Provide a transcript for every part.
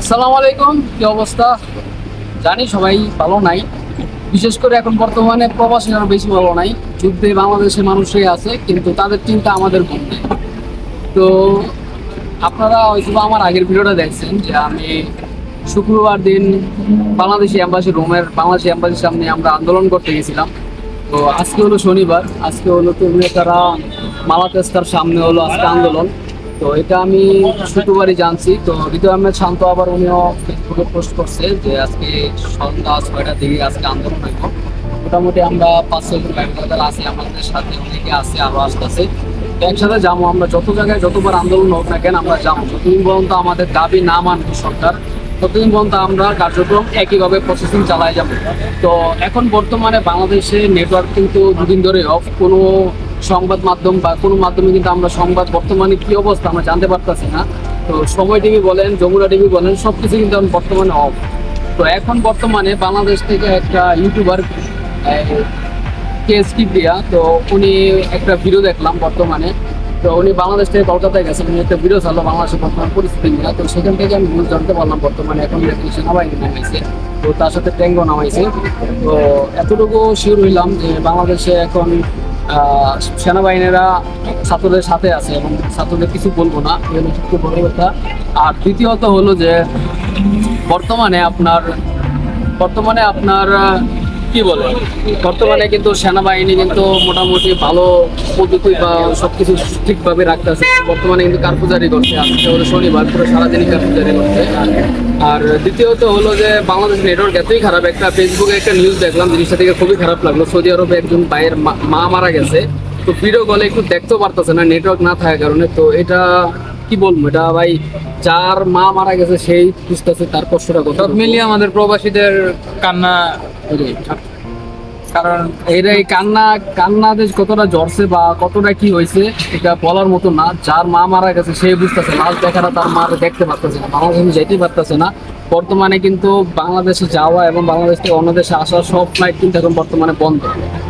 আসসালামু আলাইকুম, কি অবস্থা? জানি সবাই ভালো নাই। বিশেষ করে এখন বর্তমানে প্রবাসী আরও বেশি ভালো নাই। যুদ্ধে বাংলাদেশের মানুষই আছে, কিন্তু তাদের চিন্তা আমাদের মধ্যে তো আপনারা হয়তো আমার আগের ভিডিওটা দেখছেন যে আমি শুক্রবার দিন বাংলাদেশি অ্যাম্বাসি রোমের, বাংলাদেশি অ্যাম্বাসির সামনে আমরা আন্দোলন করতে গেছিলাম। তো আজকে হলো শনিবার, আজকে হলো তারা মালাতেস্তার সামনে হলো আজকে আন্দোলন। তো এটা আমি শুক্রবারই জানছি। তো হৃদয় আহমেদ শান্ত আবার উনিও ফেসবুকে পোস্ট করছে যে আজকে সন্ধ্যা ছয়টার দিকে আজকে আন্দোলন হইব। মোটামুটি আমরা পাঁচ ছয় জন ব্যাংকার আছি, আমাদের সাথে অনেকে আছে, আরও আসতেছে। একসাথে যাব আমরা, যত জায়গায় যতবার আন্দোলন হোক না কেন আমরা যাব। যতদিন পর্যন্ত আমাদের দাবি না মানবে সরকার, ততদিন পর্যন্ত আমরা কার্যক্রম একইভাবে প্রসেসিং চালাই যাব। তো এখন বর্তমানে বাংলাদেশে নেটওয়ার্ক কিন্তু দুদিন ধরে অফ কোনো সংবাদ মাধ্যম বা কোনো মাধ্যমে কিন্তু আমরা সংবাদ, বর্তমানে কি অবস্থা আমরা জানতে পারতেছি না। তো সময় টিভি বলেন, যমুনা টিভি বলেন সব কিছু কিন্তু এখন বর্তমানে অফ তো এখন বর্তমানে বাংলাদেশ থেকে একটা ইউটিউবার কেএস কিপ্রিয়া তো উনি একটা ভিডিও দেখলাম বর্তমানে। তো উনি বাংলাদেশ থেকে কলকাতায় গেছেন, উনি একটা ভিডিও চালো বাংলাদেশের বর্তমান পরিস্থিতি নিয়ে। তো সেখান থেকে আমি নিউজ জানতে পারলাম বর্তমানে এখন সেনাবাহিনী নামাইছে। তো তার সাথে ট্যাঙ্গো নামাইছে। তো এতটুকু শিওর হইলাম যে বাংলাদেশে এখন সেনাবাহিনীরা ছাত্রদের সাথে আছে এবং ছাত্রদের কিছু বলব না সবচেয়ে বড় কথা। আর দ্বিতীয়ত হলো যে, বর্তমানে আপনার বর্তমানে আপনার কি বলে বর্তমানে কিন্তু সেনাবাহিনী কিন্তু মোটামুটি ভালো পদ্ধতি বা সবকিছু ঠিকভাবে রাখতেছে বর্তমানে কিন্তু কার্পুজারি করছে। আজকে হলো শনিবার, পুরো সারাদিনই কার্পুজারি করছে। আর দ্বিতীয়ত হলো যে বাংলাদেশ নেটওয়ার্ক এতই খারাপ, একটা ফেসবুকে একটা নিউজ দেখলাম, জিনিসটা থেকে খুবই খারাপ লাগল। সৌদি আরবে একজন ভাইয়ের মা- মারা গেছে। তো ভিডিও কলে একটু দেখতেও পারতেছে না নেটওয়ার্ক না থাকার কারণে। তো এটা কি বলব? এটা ভাই, যার মা মারা গেছে, সেই বুঝতেছে তার কষ্টটা সব মিলিয়ে আমাদের প্রবাসীদের কান্না কারণ এর এই কান্না কান্না যে কতটা জ্বরছে বা কতটা কি হয়েছে, এটা বলার মতো না। যার মা মারা গেছে, সে বুঝতেছে লাশ দেখাটা তার মা দেখতে পারতেছে না বাংলাদেশে যেতেই পারতেছে না। বর্তমানে কিন্তু বাংলাদেশে যাওয়া এবং বাংলাদেশ থেকে অন্য দেশে আসা সব ফ্লাইট কিন্তু এখন বর্তমানে বন্ধ।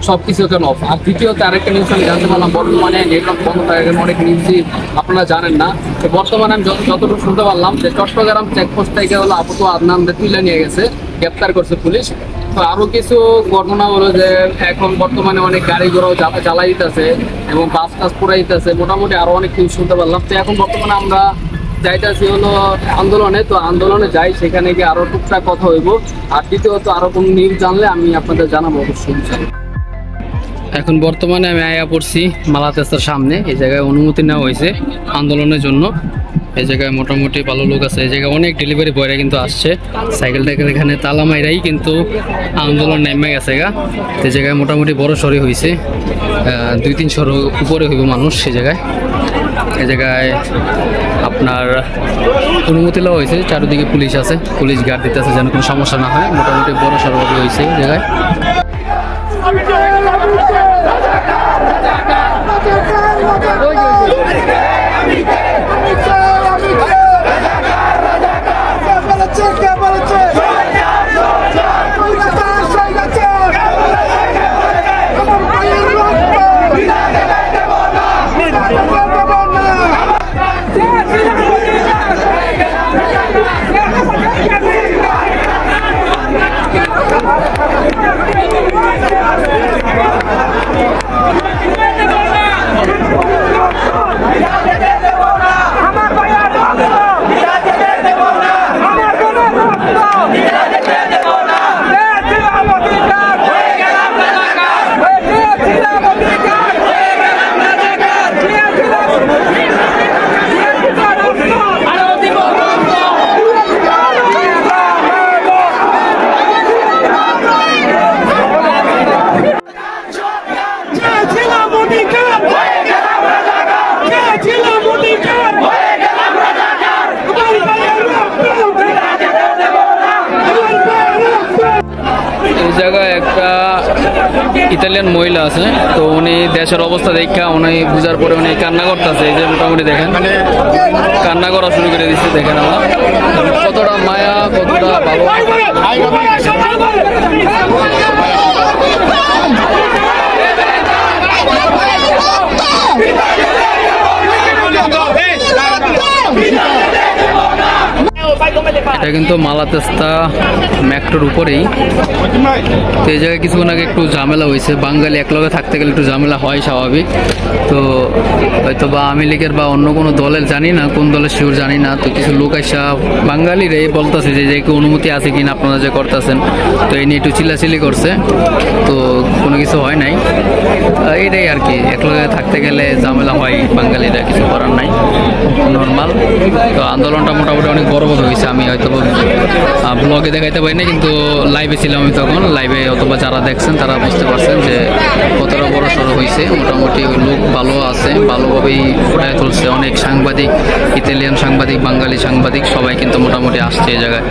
সব কিছু এখন অফ আর দ্বিতীয়ত আরেকটা নিউজ আমি জানতে পারলাম, বর্তমানে নেটওয়ার্ক বন্ধ থাকে অনেক নিউজই আপনারা জানেন না। তো বর্তমানে আমি যত- যতটুকু শুনতে পারলাম যে চট্টগ্রাম চেকপোস্ট থেকে হলো আপাতত আদনানদের তুলে নিয়ে গেছে, গ্রেপ্তার করছে পুলিশ। আরও কিছু ঘটনা হলো যে এখন বর্তমানে অনেক গাড়ি ঘোড়াও দিতেছে এবং বাস টাস পুরাই দিতেছে মোটামুটি আরও অনেক কিছু শুনতে পারলাম। তো এখন বর্তমানে আমরা যাইতেছি হলো আন্দোলনে। তো আন্দোলনে যাই, সেখানে গিয়ে আরও টুকটাক কথা হইব। আর দ্বিতীয়ত আরও কোনো নিউজ জানলে আমি আপনাদের জানাব অবশ্যই এখন বর্তমানে আমি আয়া পড়ছি মালাতেস্তার সামনে। এই জায়গায় অনুমতি নেওয়া হয়েছে আন্দোলনের জন্য। এই জায়গায় মোটামুটি ভালো লোক আছে। এই জায়গায় অনেক ডেলিভারি বয়রা কিন্তু আসছে। সাইকেলটাকে এখানে তালা মাইরাই কিন্তু আন্দোলন নেমে গেছে গা। এই জায়গায় মোটামুটি বড় সরি হয়েছে দুই তিন তিনশো উপরে হইব মানুষ সেই জায়গায়। এই জায়গায় আপনার অনুমতি নেওয়া হয়েছে। চারিদিকে পুলিশ আছে। পুলিশ গার্ড দিতে আছে যেন কোনো সমস্যা না হয়। মোটামুটি বড় সরভাবে হয়েছে জায়গায়। Yeah. আছে তো উনি দেশের অবস্থা দেখা উনি বুঝার পরে উনি কান্না করতেছে এই যে মোটামুটি দেখেন কান্না করা শুরু করে দিচ্ছে দেখেন আমার কতটা মায়া কতটা ভালো এটা কিন্তু মালাতেস্তা মেট্রোর উপরেই। তো এই জায়গায় কিছুক্ষণ আগে একটু ঝামেলা হয়েছে। বাঙালি একলগে থাকতে গেলে একটু ঝামেলা হয় স্বাভাবিক। তো হয়তো বা আওয়ামী লীগের বা অন্য কোনো দলের জানি না, কোন দলের শিওর জানি না। তো কিছু লোক আইসা বাঙালিরে বলতেছে যে যে অনুমতি আছে কিনা, আপনারা যে করতেছেন। তো এই নিয়ে একটু চিল্লাচিল্লি করছে। তো কোনো কিছু হয় নাই। এটাই আর কি। একলগে থাকতে গেলে ঝামেলা হয় বাঙালিরা কিছু করার নাই নর্মাল তো আন্দোলনটা মোটামুটি অনেক বড় বড় হয়েছে, আমি হয়তো ব্লগে দেখাইতে পারি না কিন্তু লাইভে ছিলাম আমি তখন। লাইভে অথবা যারা দেখছেন, তারা বুঝতে পারছেন যে কতটা বড় সড়ো হয়েছে। মোটামুটি ওই লোক ভালো আছে, ভালোভাবেই ফুটায় তুলছে। অনেক সাংবাদিক, ইতালিয়ান সাংবাদিক, বাঙালি সাংবাদিক, সবাই কিন্তু মোটামুটি আসছে এই জায়গায়।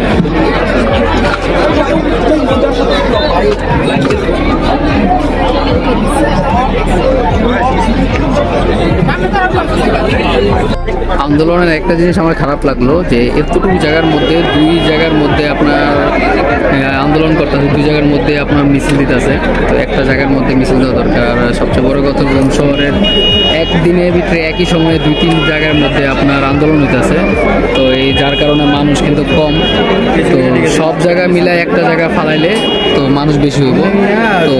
আন্দোলনের একটা জিনিস আমার খারাপ লাগল যে এতটুকু জায়গার মধ্যে দুই জায়গার মধ্যে আপনার আহ, আন্দোলন করতে হবে দুই জায়গার মধ্যে আপনার মিছিল দিতেছে। তো একটা জায়গার মধ্যে মিছিল দেওয়া দরকার। সবচেয়ে বড় কথা রোম শহরের একদিনের ভিতরে একই সময়ে দুই তিন জায়গার মধ্যে আপনার আন্দোলন হইতেছে। তো এই যার কারণে মানুষ কিন্তু কম। তো সব জায়গা মিলায় একটা জায়গা ফালাইলে তো মানুষ বেশি হইব। তো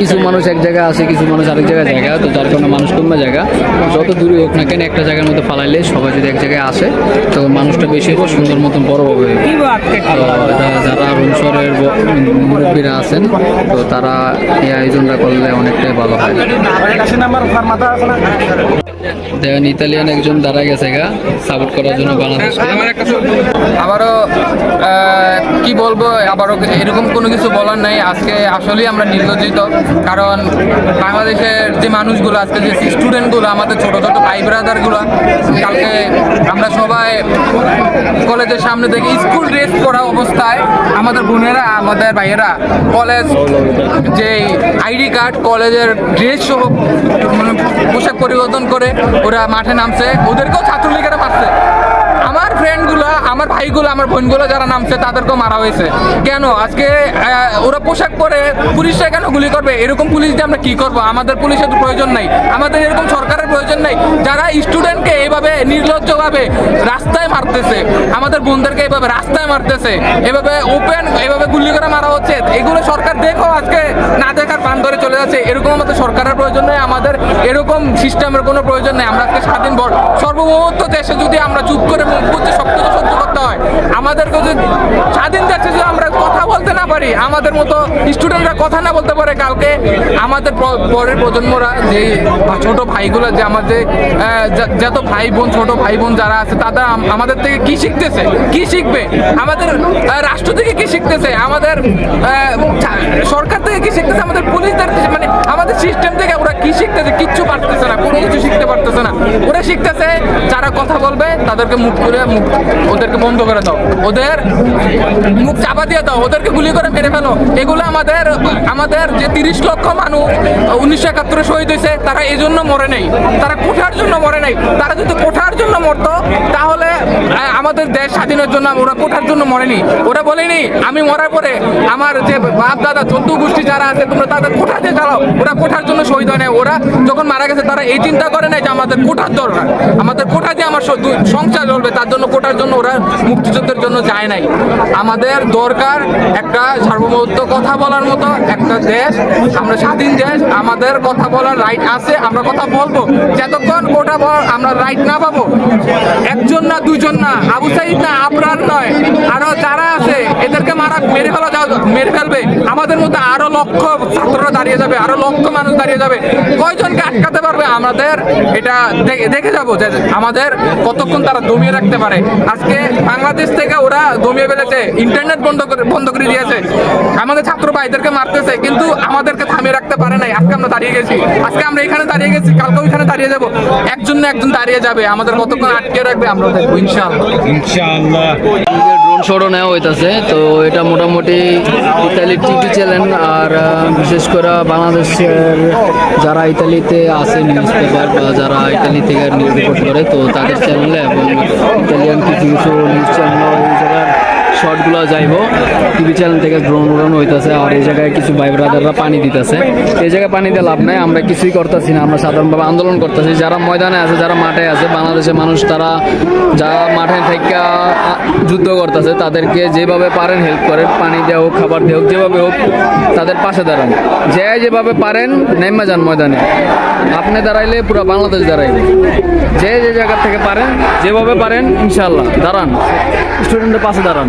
কিছু মানুষ এক জায়গায় আসে, কিছু মানুষ আরেক জায়গায় জায়গা তো যার কারণে মানুষ কমবে জায়গা। যত দূরে হোক না কেন একটা জায়গার মধ্যে ফালাইলে সবাই যদি এক জায়গায় আসে, তো মানুষটা বেশি হইব, সুন্দর মতন বড় হবে যারা রুম শহরের মুরব্বীরা আছেন, তো তারা এই আয়োজনটা করলে অনেকটাই ভালো হয়। দেখেন, ইতালিয়ান একজন দাঁড়ায় গেছে গা সাপোর্ট করার জন্য বাংলাদেশকে। আবারও কি বলব, আবারও এরকম কোনো কিছু বলার নাই। আজকে আসলেই আমরা নির্লজ্জিত, কারণ বাংলাদেশের যে মানুষগুলো, আজকে যে স্টুডেন্টগুলো আমাদের ছোট ছোট ভাই ব্রাদারগুলো, কালকে আমরা সবাই কলেজের সামনে থেকে স্কুল ড্রেস পরা অবস্থায় আমাদের বোনেরা, আমাদের ভাইয়েরা কলেজ যে আইডি কার্ড, কলেজের ড্রেস সহ মানে পোশাক পরিবর্তন করে ওরা মাঠে নামছে। ওদেরকেও ছাত্রলীগেরা মারছে। আমার ফ্রেন্ডগুলো আমার ভাইগুলো, আমার বোনগুলো যারা নামছে, তাদেরকেও মারা হয়েছে। কেন? আজকে ওরা পোশাক পরে পুলিশরা কেন গুলি করবে? এরকম পুলিশ দিয়ে আমরা কি করব? আমাদের পুলিশের প্রয়োজন নাই। আমাদের এরকম সরকারের প্রয়োজন নাই। যারা স্টুডেন্টকে এইভাবে নির্লজ্জভাবে রাস্তায় মারতেছে, আমাদের বোনদেরকে এইভাবে রাস্তায় মারতেছে, এভাবে ওপেন এভাবে গুলি করে মারা হচ্ছে, এগুলো সরকার দেখো আজকে না দেখার পান ধরে চলে যাচ্ছে। এরকম আমাদের সরকারের প্রয়োজন নেই, আমাদের এরকম সিস্টেমের কোনো প্রয়োজন নেই। আমরা আজকে স্বাধীন সর্বভৌমত্ব দেশে যদি আমরা চুপ করে মুখ বুঝতে সব কিছু সহ্য করতে হয়। আমাদেরকে যদি স্বাধীন দেশে যদি আমরা কথা বলতে না পারি, আমাদের মতো স্টুডেন্টরা কথা না বলতে পারে কালকে, আমাদের পরের প্রজন্মরা যে ছোট ভাইগুলো, যে আমাদের যত ভাই বোন ছোট ভাই বোন যারা আছে, তারা আমাদের থেকে কি শিখতেছে? কি শিখবে? আমাদের রাষ্ট্র থেকে কি শিখতেছে? আমাদের সরকার থেকে কি শিখতেছে? আমাদের পুলিশদের মানে আমাদের সিস্টেম থেকে ওরা কি শিখতেছে? কিচ্ছু পারতেছে না, কোনো কিছু শিখতে পারতেছে না। ওরা শিখতেছে, যারা কথা বলবে তাদেরকে মুখ করে মুখ, ওদেরকে বন্ধ করে দাও। ওদের মুখ চাপা দিয়ে দাও, ওদেরকে গুলি করে মেরে ফেলো। এগুলো আমাদের আমাদের যে তিরিশ লক্ষ মানুষ উনিশশো একাত্তরে শহীদ হয়েছে, তারা এই জন্য মরে নেই। তারা কোঠার জন্য মরে নাই। তারা যদি কোঠার জন্য মরতো, তাহলে আমাদের দেশ স্বাধীনের জন্য ওরা কোঠার জন্য মরেনি। ওরা বলেনি, আমি মরার পরে আমার যে বাপ দাদা চোদ্দ গোষ্ঠী যারা আছে, তোমরা তাদের কোঠা দিয়ে চালাও। ওরা কোঠার জন্য শহীদ হয় না ওরা যখন মারা গেছে, তারা এই চিন্তা করে নাই যে আমাদের কোঠার দরকার। আমাদের কোটা দিয়ে আমার সংসার চলবে, তার জন্য কোটার জন্য ওরা মুক্তিযুদ্ধের জন্য যায় নাই। আমাদের দরকার একটা সার্বভৌমত্ব কথা বলার মতো, একটা দেশ, আমরা স্বাধীন দেশ, আমাদের কথা বলার রাইট আছে, আমরা কথা বলব। যতক্ষণ কোটা আমরা রাইট না পাবো, একজন না দুজন না, আবু সাইদ না আপনার নয়, আরও যারা আছে, এদেরকে মারা মেরে ফেলা মেরে ফেলবে। আমাদের মধ্যে আরও লক্ষ ছাত্ররা দাঁড়িয়ে যাবে, আরও লক্ষ মানুষ দাঁড়িয়ে যাবে। কয়জনকে আটকাতে পারবে? আমাদের এটা দেখে যাব যে আমাদের কতক্ষণ তারা দমিয়ে রাখতে পারে। আজকে বাংলাদেশ থেকে ওরা দমিয়ে ফেলেছে ইন্টারনেট বন্ধ করে বন্ধ করে দিয়েছে। আমাদের ছাত্র ভাইদেরকে মারতেছে, কিন্তু আমাদেরকে থামিয়ে রাখতে পারে নাই। আজকে আমরা দাঁড়িয়ে গেছি। আজকে আমরা এখানে দাঁড়িয়ে গেছি, কালকে ওইখানে দাঁড়িয়ে যাব। একজন না একজন দাঁড়িয়ে যাবে। আমাদের কতক্ষণ আটকে রাখবে আমরা দেখব, ইনশাআল্লাহ। ড্রোন শোরও নেওয়া হইতাছে, তো এটা মোটামুটি ইতালির টিভি চ্যানেল আর বিশেষ করে বাংলাদেশের যারা ইতালিতে আছে নিউজ পেপার বা যারা ইতালি থেকে নিউজ রিপোর্ট করে, তো তাদের চ্যানেলে এবং ইতালিয়ান কিছু কিছু নিউজ চ্যানেল শর্টগুলো যাইব। টিভি চ্যানেল থেকে ড্রোন উড়ানো হইতেছে আর এই জায়গায় কিছু ভাই ব্রাদাররা পানি দিতেছে। এই জায়গায় পানি দিয়ে লাভ নাই, আমরা কিছুই করতেছি না, আমরা সাধারণভাবে আন্দোলন করতেছি। যারা ময়দানে আছে, যারা মাঠে আছে, বাংলাদেশের মানুষ, তারা যারা মাঠে থেকে যুদ্ধ করতেছে, তাদেরকে যেভাবে পারেন হেল্প করেন পানি দেওয়া হোক, খাবার দেওয়া হোক, যেভাবে হোক, তাদের পাশে দাঁড়ান। যে যেভাবে পারেন, নেমা যান ময়দানে। আপনি দাঁড়াইলে পুরো বাংলাদেশ দাঁড়াইবে। যে যে জায়গা থেকে পারেন, যেভাবে পারেন ইনশাল্লাহ দাঁড়ান। স্টুডেন্টের পাশে দাঁড়ান।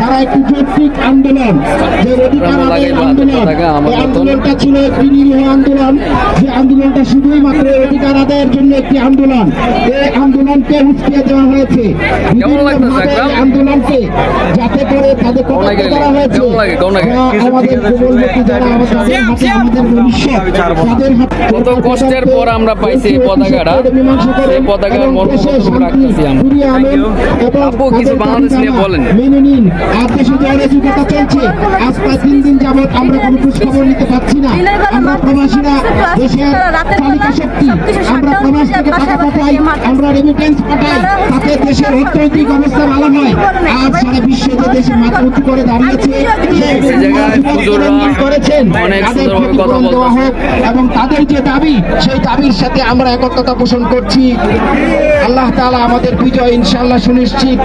তারা একটি যৌক্তিক আন্দোলন। যে অধিকার আদায়ের আন্দোলন। এই আন্দোলনটা ছিল একটি নিরীহ আন্দোলন। যে আন্দোলনটা শুধুই মাত্র অধিকার আদায়ের জন্য একটি আন্দোলন। এই আন্দোলনকে উস্কিয়ে দেওয়া হয়েছে। আন্দোলনকে যাতে করে তাদের কটাক্ষ করা হয়েছে আমাদের যুবকযুবতী যারা আমাদের হাতে আমাদের ভবিষ্যৎ তাদের হাতে কত কষ্টের পর আমরা পাইছি এই পতাকাটা। এই পতাকার মর্ম রাখতেছি আমরা। আপু, কিছু বাংলাদেশ নিয়ে বলেন। মেনে নিন। আর দেশে যে অরাজকতা চলছে। আজ প্রায় তিন দিন যাবত আমরা কোনো খোঁজখবর নিতে পারছি না। আমরা প্রবাসীরা দেশের চালিকা শক্তি। আমরা প্রবাস থেকে টাকা পাঠাই আমরা রেমিটেন্স পাঠাই তাতে দেশের অর্থনৈতিক অবস্থা ভালো হয় আজ সারা বিশ্ব যে দেশের মাথা উঁচু করে দাঁড়িয়েছে করেছেন তাদের ক্ষতিপূরণ দেওয়া হোক এবং তাদের যে দাবি সেই দাবির সাথে আমরা একত্রতা পোষণ করছি। আল্লাহ তাআলা আমাদের বিজয় ইনশাল্লাহ সুনিশ্চিত।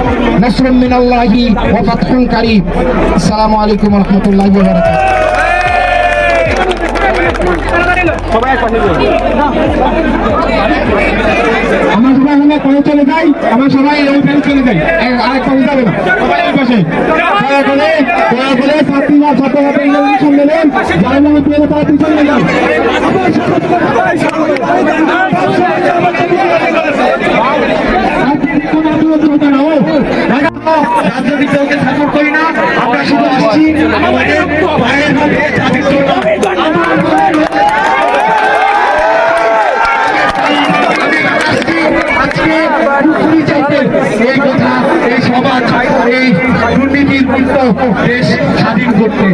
নাসরুম মিনাল্লাহি ওয়া ফাতহুন কারীম আসসালামু আলাইকুম রাহমাতুল্লাহি আমার সবাই করে চলে যাই আমার সবাই পাশে চলে যাই। আরেক পাশে যাবে না। সবাই পাশে। দয়া করে দয়া করে ছাত্রীরা ছাত্রছাত্রী ইংরেজি সম্মেলন যারা মনে পেয়ে তারা পিছনে যান। রাজনৈতিক দলকে সাপোর্ট করি না এই কথা এই করতে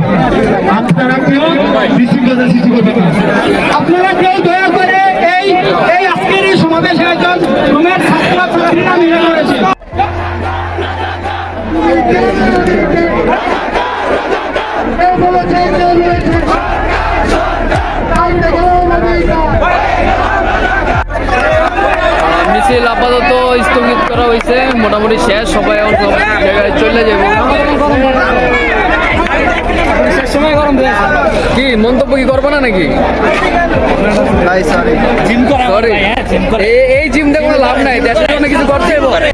আপনারা কেউ দয়া করে এই এই আজকের এই সমাবেশ আয়োজন রুমের ছাত্র ছাত্রীরা মিছিল আপাতত স্থগিত করা হয়েছে। মোটামুটি শেষ সবাই এখন সব জায়গায় চলে যাবে কি মন্তব্য কি করব না নাকি? সরি এই জিম কোনো লাভ নাই। দেশের জন্য কিছু করতে হবে।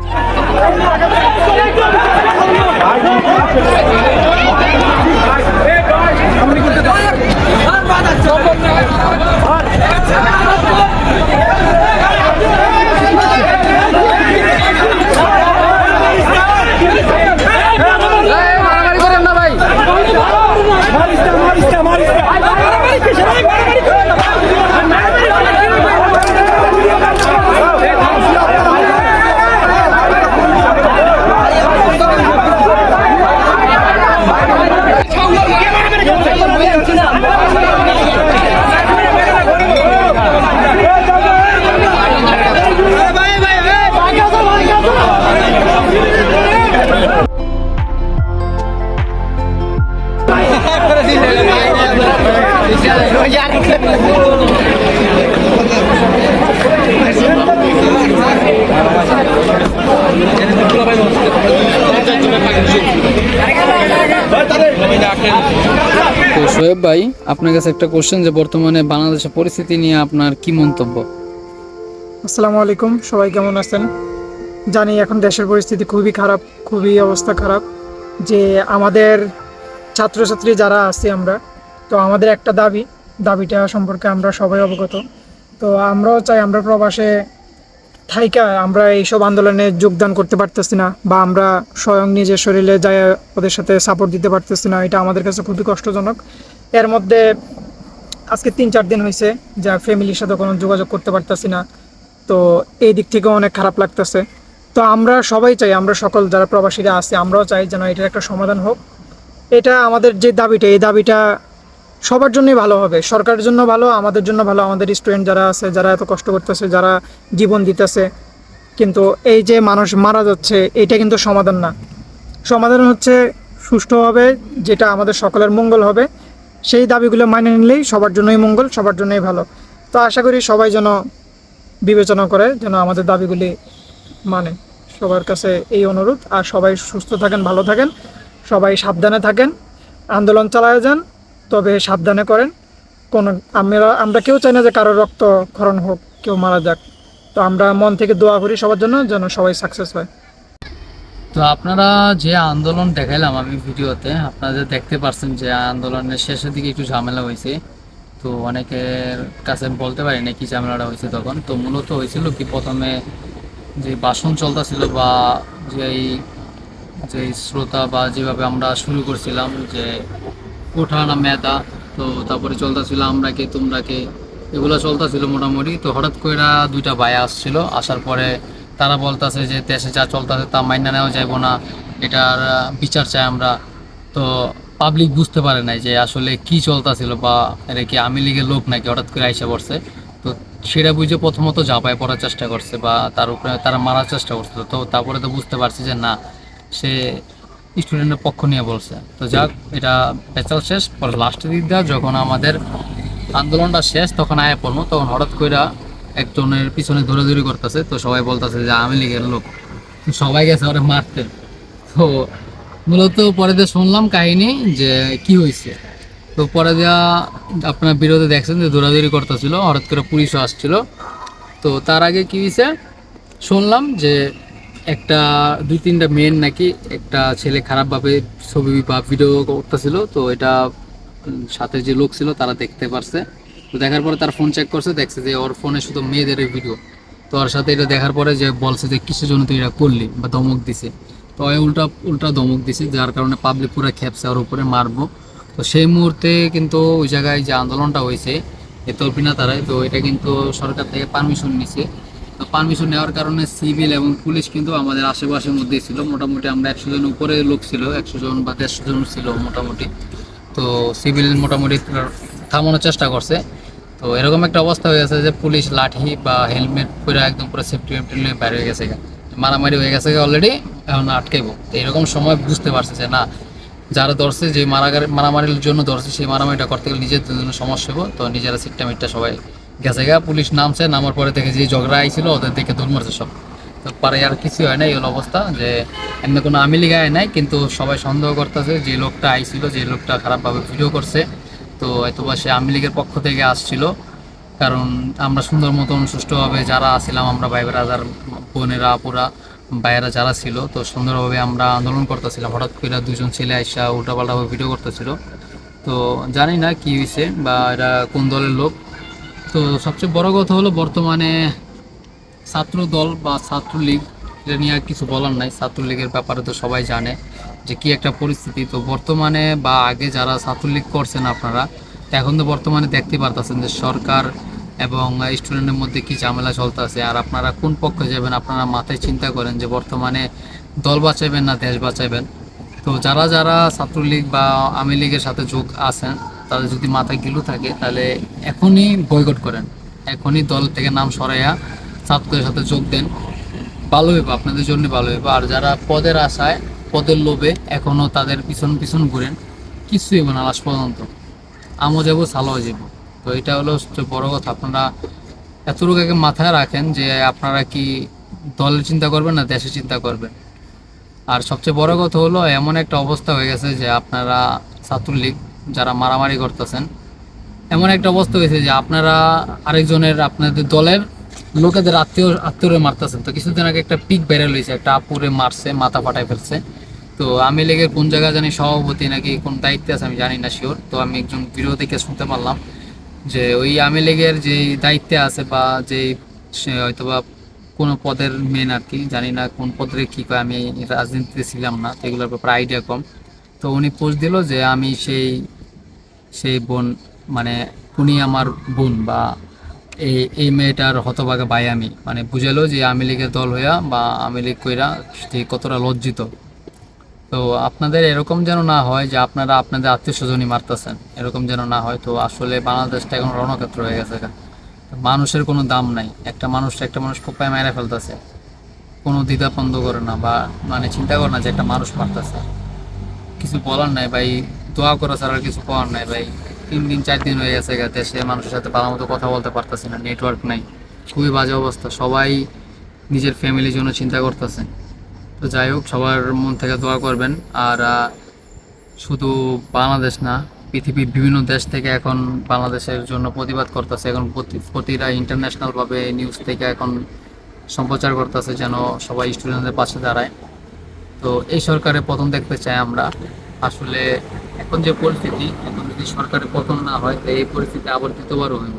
ভাই, আপনার কাছে একটা কোশ্চেন যে বর্তমানে বাংলাদেশের পরিস্থিতি নিয়ে আপনার কি মন্তব্য? আসসালামু আলাইকুম, সবাই কেমন আছেন? জানি এখন দেশের পরিস্থিতি খুবই খারাপ, খুবই অবস্থা খারাপ। যে আমাদের ছাত্রছাত্রী যারা আছি আমরা, তো আমাদের একটা দাবি, দাবিটা সম্পর্কে আমরা সবাই অবগত। তো আমরাও চাই আমরা প্রবাসে থাইকা আমরা এইসব আন্দোলনে যোগদান করতে পারতেছি না, বা আমরা স্বয়ং নিজের শরীরে যায় ওদের সাথে সাপোর্ট দিতে পারতেছি না, এটা আমাদের কাছে খুবই কষ্টজনক। এর মধ্যে আজকে তিন, চার দিন হয়েছে যা ফ্যামিলির সাথে কোনো যোগাযোগ করতে পারতেছি না। তো এই দিক থেকেও অনেক খারাপ লাগতেছে। তো আমরা সবাই চাই, আমরা সকল যারা প্রবাসীরা আছি, আমরাও চাই যেন এটার একটা সমাধান হোক। এটা আমাদের যে দাবিটা, এই দাবিটা সবার জন্যই ভালো হবে। সরকারের জন্য ভালো, আমাদের জন্য ভালো, আমাদের স্টুডেন্ট যারা আছে, যারা এত কষ্ট করতেছে, যারা জীবন দিতেছে। কিন্তু এই যে মানুষ মারা যাচ্ছে, এটা কিন্তু সমাধান না। সমাধান হচ্ছে সুষ্ঠুভাবে, যেটা আমাদের সকলের মঙ্গল হবে। সেই দাবিগুলো মাইনে নিলেই সবার জন্যই মঙ্গল, সবার জন্যই ভালো। তো আশা করি সবাই যেন বিবেচনা করে যেন আমাদের দাবিগুলি মানে সবার কাছে এই অনুরোধ। আর সবাই সুস্থ থাকেন, ভালো থাকেন, সবাই সাবধানে থাকেন, আন্দোলন চালায় যান, তবে সাবধানে করেন। কোনো, আমরা আমরা কেউ চাই না যে কারও রক্তক্ষরণ হোক, কেউ মারা যাক। তো আমরা মন থেকে দোয়া করি সবার জন্য যেন সবাই সাকসেস হয়। তো আপনারা যে আন্দোলন দেখাইলাম আমি ভিডিওতে, আপনারা দেখতে পারছেন যে আন্দোলনের শেষের দিকে একটু ঝামেলা হয়েছে। তো অনেকের কাছে বলতে পারি না কি ঝামেলাটা হয়েছে তখন। তো মূলত হয়েছিল কি প্রথমে যে বাসন চলতেছিল বা যেই যে শ্রোতা বা যেভাবে আমরা শুরু করছিলাম যে কোঠা না মেধা, তো তারপরে চলতেছিল আমরা কে, তোমরা কে, এগুলো চলতেছিল মোটামুটি। তো হঠাৎ করে দুইটা ভাই আসছিল। আসার পরে তারা বলতেছে যে দেশে যা চলতেছে তা মাইনা নেওয়া যাইব না, এটার বিচার চাই আমরা। তো পাবলিক বুঝতে পারে নাই যে আসলে কি চলতেছিল বা এটা কি আওয়ামী লীগের লোক নাকি হঠাৎ করে আইসা পড়ছে। তো সেটা বুঝে প্রথমত ঝাঁপায় পড়ার চেষ্টা করছে বা তার উপরে তারা মারার চেষ্টা করছে। তো তারপরে তো বুঝতে পারছি যে না, সে স্টুডেন্টের পক্ষ নিয়ে বলছে। তো যাক, এটা পেঁচাল শেষ। পরে লাস্টের দিক যখন আমাদের আন্দোলনটা শেষ, তখন আয় পড়ব। তখন হঠাৎ করে একজনের পিছনে দৌড়াদৌড়ি করতেছে, তো সবাই বলতেছে যে আওয়ামী লীগের লোক। সবাই গেছে ওরা মারতে। তো মূলত পরে দিয়ে শুনলাম কাহিনী যে কি হয়েছে তো পরে দেওয়া আপনার বিরোধে দেখছেন যে দৌড়াদৌড়ি করতেছিল, হঠাৎ করে পুলিশও আসছিল। তো তার আগে কি হয়েছে শুনলাম যে একটা, দুই তিনটা মেন নাকি একটা ছেলে খারাপভাবে ছবি বা ভিডিও করতেছিল, তো এটা সাথে যে লোক ছিল তারা দেখতে পারছে। তো দেখার পরে তার ফোন চেক করছে, দেখছে যে ওর ফোনে শুধু মেয়েদের ভিডিও তো ওর সাথে এটা দেখার পরে যে বলছে যে কিসের জন্য তুই এটা করলি বা ধমক দিছে। তো ওই উল্টা উল্টা ধমক দিছে, যার কারণে পাবলিক পুরো খেপছে ওর উপরে মারবো। তো সেই মুহূর্তে কিন্তু ওই জায়গায় যে আন্দোলনটা হয়েছে, এ তল্পিনা তারাই, তো এটা কিন্তু সরকার থেকে পারমিশন নিছে। তো পারমিশন নেওয়ার কারণে সিভিল এবং পুলিশ কিন্তু আমাদের আশেপাশের মধ্যেই ছিল। মোটামুটি আমরা একশো জন উপরে লোক ছিল, একশো জন বা দেড়শো জন ছিল মোটামুটি। তো সিভিল মোটামুটি থামানোর চেষ্টা করছে। তো এরকম একটা অবস্থা হয়ে গেছে যে পুলিশ লাঠি বা হেলমেট পরে একদম পুরো সেফটি মেফটি নিয়ে বাইরে হয়ে গেছে। মারামারি হয়ে গেছে অলরেডি এখন আটকাইবো। তো এরকম সময় বুঝতে পারছে যে না, যারা ধরছে, যে মারাগারি মারামারির জন্য ধরছে, সেই মারামারিটা করতে গেলে নিজের জন্য সমস্যা হব তো নিজেরা সিটটা মিটটা সবাই গেছে গা, পুলিশ নামছে, নামার পরে দেখে যে ঝগড়া আইছিল, ওদের দেখে দৌড় মারছে সব। তো পরে আর কিছু হয় না, এই অবস্থা যে এমনি কোনো আমিলি গায়ে নাই, কিন্তু সবাই সন্দেহ করতেছে যে লোকটা আইছিল, যে লোকটা খারাপভাবে ভিডিও করছে। তো হয়তোবা সে আওয়ামী লীগের পক্ষ থেকে আসছিল। কারণ আমরা সুন্দর মতন, সুষ্ঠুভাবে যারা আসছিলাম আমরা ভাই ব্রাদার, বোনেরা, আপুরা, ভাইয়েরা যারা ছিল, তো সুন্দরভাবে আমরা আন্দোলন করতেছিলাম। হঠাৎ করে দুজন ছেলে আইসা উল্টাপাল্টাভাবে ভিডিও করতেছিল। তো জানি না কি হয়েছে বা এরা কোন দলের লোক। তো সবচেয়ে বড় কথা হলো বর্তমানে ছাত্র দল বা ছাত্রলীগ, এটা নিয়ে আর কিছু বলার নাই। ছাত্রলীগের ব্যাপারে তো সবাই জানে। যে কি একটা পরিস্থিতি। তো বর্তমানে বা আগে যারা ছাত্রলীগ করছেন আপনারা তো এখন তো বর্তমানে দেখতে পারতেছেন যে সরকার এবং স্টুডেন্টের মধ্যে কি ঝামেলা চলতেছে। আর আপনারা কোন পক্ষে যাবেন, আপনারা মাথায় চিন্তা করেন যে বর্তমানে দল বাঁচাবেন না দেশ বাঁচাবেন তো যারা যারা ছাত্রলীগ বা আওয়ামী লীগের সাথে যোগ আছেন, তাদের যদি মাথায় গিলু থাকে, তাহলে এখনই বয়কট করেন। এখনই দল থেকে নাম সরাইয়া ছাত্রদের সাথে যোগ দেন। ভালো হইব, আপনাদের জন্য ভালো হইব। আর যারা পদের আশায় পদের লোভে এখনও তাদের পিছন পিছন ঘুরেন, কিছুই হইব না লাস্ট পর্যন্ত। আমও যাব সালাও যাব তো এটা হলো সবচেয়ে বড় কথা। আপনারা এতটুকু আগে মাথায় রাখেন যে আপনারা কি দলের চিন্তা করবেন না দেশের চিন্তা করবেন। আর সবচেয়ে বড় কথা হলো, এমন একটা অবস্থা হয়ে গেছে যে আপনারা ছাত্রলীগ যারা মারামারি করতেছেন, এমন একটা অবস্থা হয়েছে যে আপনারা আরেকজনের, আপনাদের দলের লোকেদের আত্মীয়, আত্মীয়রে মারতেছেন। তো কিছুদিন আগে একটা পিক বেড়ে লইছে একটা আপুরে মারছে, মাথা ফাটাই ফেলছে। তো আমি লেগের কোন জায়গা জানি সভাপতি নাকি কোন দায়িত্বে আছে আমি জানি না শিওর তো আমি একজন দেখে শুনতে পারলাম যে ওই আমি লীগের যে দায়িত্বে আছে বা যে হয়তোবা কোনো পদের মেন আর কি, জানি না কোন পদে কী কয়, আমি রাজনীতিতে ছিলাম না, তো এগুলোর ব্যাপারে আইডিয়া কম। তো উনি পোস্ট দিল যে আমি সেই সেই বোন মানে উনি আমার বোন বা এই এই মেয়েটার হতভাগা ভাই আমি। মানে বুঝালো যে আমি লীগের দল হইয়া বা আমি লীগ কইরা সে কতটা লজ্জিত। তো আপনাদের এরকম যেন না হয় যে আপনারা আপনাদের আত্মীয় স্বজনই মারতেছেন, এরকম যেন না হয়। তো আসলে বাংলাদেশটা এখন রণক্ষেত্র হয়ে গেছে মানুষের কোনো দাম নাই। একটা মানুষ একটা মানুষ কোপায় মেরে ফেলতেছে। কোনো দ্বিধা বন্ধ করে না বা মানে চিন্তা করে না যে একটা মানুষ মারতেছে। কিছু বলার নাই ভাই, দোয়া করা ছাড়া আর কিছু পাওয়ার নাই ভাই। তিন দিন, চার দিন হয়ে গেছে দেশে মানুষের সাথে ভালো মতো কথা বলতে পারতেছে না নেটওয়ার্ক নাই। খুবই বাজে অবস্থা। সবাই নিজের ফ্যামিলির জন্য চিন্তা করতেছে। তো যাই হোক, সবার মন থেকে দোয়া করবেন। আর শুধু বাংলাদেশ না, পৃথিবীর বিভিন্ন দেশ থেকে এখন বাংলাদেশের জন্য প্রতিবাদ করতেছে। এখন প্রতি- প্রতিটা ইন্টারন্যাশনালভাবে নিউজ থেকে এখন সম্প্রচার করতেছে যেন সবাই স্টুডেন্টদের পাশে দাঁড়ায়। তো এই সরকারে পতন দেখতে চাই আমরা, আসলে এখন যে পরিস্থিতি, এখন যদি সরকারের পতন না হয় তো এই পরিস্থিতি আবার দ্বিতীয়বারও হইব।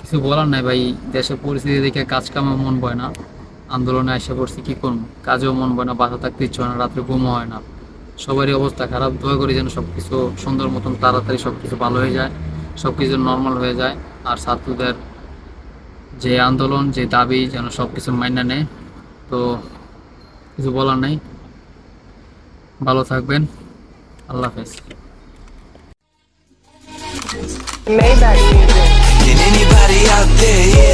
কিছু বলার নাই ভাই, দেশের পরিস্থিতি দেখে কাজ কামে মন বয় না। আন্দোলনে এসে পড়ছি কি করব? কাজেও মন বয় না বাসা থাকতে ইচ্ছে হয় না রাত্রে ঘুমও হয় না। সবারই অবস্থা খারাপ দোয়া করি যেন সব কিছু সুন্দর মতন তাড়াতাড়ি সব কিছু ভালো হয়ে যায় সব কিছু নর্মাল হয়ে যায়। আর ছাত্রদের যে আন্দোলন যে দাবি যেন সব কিছু মাইনা নেয় তো কিছু বলার নেই। ভালো থাকবেন। আল্লাহ হাফেজ। Maybach music. Can anybody out there hear